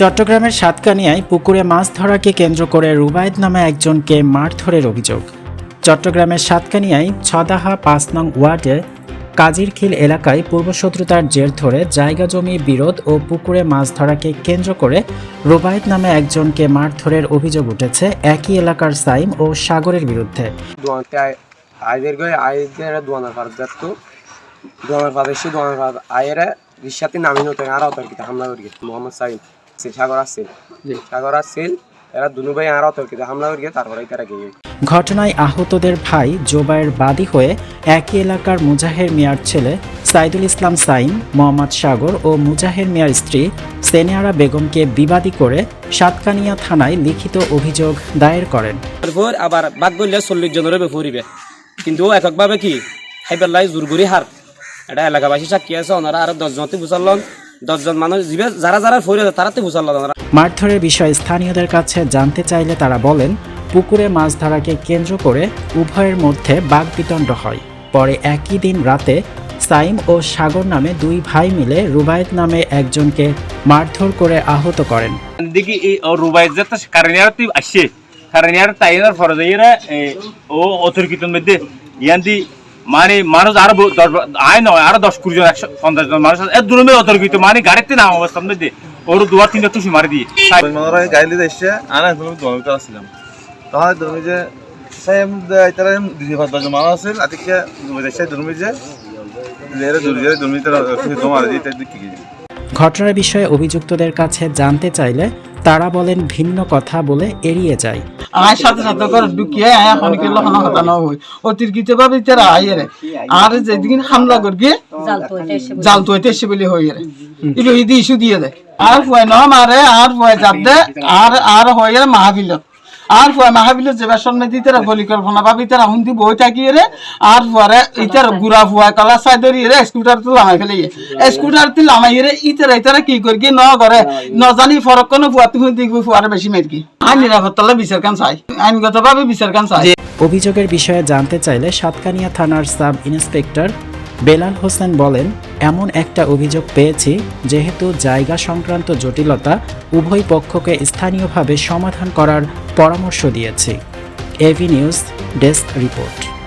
চট্টগ্রামের সাতকানিয়ায় পুকুরে মাছ ধরাকে কেন্দ্র করে রুবায়েদ নামে একজনকে মারধরের অভিযোগ। চট্টগ্রামের সাতকানিয়ায় ছদাহা পাঁচ নং ওয়ার্ডে কাজিরখিল এলাকায় পূর্বশত্রুতার জের ধরে জায়গা জমি, বিরোধ ও পুকুরে মাছ ধরাকে কেন্দ্র করে রুবায়েদ নামে একজনকে মারধরের অভিযোগ উঠেছে একই এলাকার সাইম ও সাগরের বিরুদ্ধে। আইদের আয়ের রিসাতে নামি নতে আর অতর কিতা হামলা করি মোহাম্মদ সাইদ সে সাগর আসছিল সাগর আসছিল এরা দুনু ভাই আর অতর হামলা করি তারপরে তারা গিয়ে ঘটনায় আহতদের ভাই জোবায়ের বাদী হয়ে একই এলাকার মুজাহের মিয়ার ছেলে সাইদুল ইসলাম সাইম মোহাম্মদ সাগর ও মুজাহের মিয়ার স্ত্রী সেনেয়ারা বেগমকে বিবাদী করে সাতকানিয়া থানায় লিখিত অভিযোগ দায়ের করেন। তারপর আবার বাদ বললে চল্লিশ জনের বেফরিবে কিন্তু এককভাবে কি? হাইবেলাই জোরগুড়ি হার। এটা এলাকাবাসী সাক্ষী আছে ওনারা আরও দশজনতে বুঝালন দশজন মানুষ যারা যারা ফরি আছে তারাতে বুঝালন ওনারা মারধরের বিষয়ে স্থানীয়দের কাছে জানতে চাইলে তারা বলেন পুকুরে মাছ ধরাকে কেন্দ্র করে উভয়ের মধ্যে বাগবিতণ্ড হয়। পরে একই দিন রাতে সাইম ও সাগর নামে দুই ভাই মিলে রুবায়েত নামে একজনকে মারধর করে আহত করেন। দেখি এই রুবাইত যে আসছে। কারণিয়ার তাইনার ফরজাইরা ও অতর্কিতর মধ্যে ইয়ান্দি মানে মানুষ আরও দশ আয় নয় আরও দশ কুড়ি জন একশো পঞ্চাশ জন মানুষ। এর দুরমে অতর্কিত মানে গাড়িতে নাম অবস্থার মধ্যে ওর দুয়ার তিনটা তুষি মারি দিয়ে। গাড়ি এসছে আনা তুমি দোকান ভিতরে আসছিলাম। তখন তুমি যে সেই তারা দুই পাঁচ দশজন মানুষ আছে আজকে তুমি এসে তুমি যে ঘটনার বিষয়ে অভিযুক্তদের কাছে জানতে চাইলে তারা বলেন ভিন্ন কথা বলে এড়িয়ে যায়। আয় সাথে সাথে করে ঢুকিয়ে আয় এখন কি লহন হতানো হই অতিরিক্ত ভাবে তারা আয় রে। আর যেদিন হামলা করবে জাল তো এসে বলে। হই রে। ইলো ইদি ইস্যু দিয়ে দে। আর ফুয়াই ন মারে আর ফুয়াই যাব দে আর আর গেলে মাহাবিল। আর যে বেসন মে দিতে পরিকল্পনা ভাবি তারা হুন্দি বই থাকিয়ে রে? আর ফুয়ারে ইতার গুড়া ফুয়া কলা সাই ধরি রে স্কুটার তো লামাই ফেলে স্কুটার তো লামাই রে ইতারা ইতারা কি করি ন করে ন জানি ফরক কোনো ফুয়া তুমি দেখবি ফুয়ারে বেশি মেরকি আইন নিরাপত্তা বিচার আইনগতভাবে অভিযোগের বিষয়ে জানতে চাইলে সাতকানিয়া থানার সাব ইন্সপেক্টর বেলাল হোসেন বলেন, এমন একটা অভিযোগ পেয়েছি, যেহেতু জায়গা সংক্রান্ত জটিলতা উভয় পক্ষকে স্থানীয়ভাবে সমাধান করার পরামর্শ দিয়েছি। AV news desk report.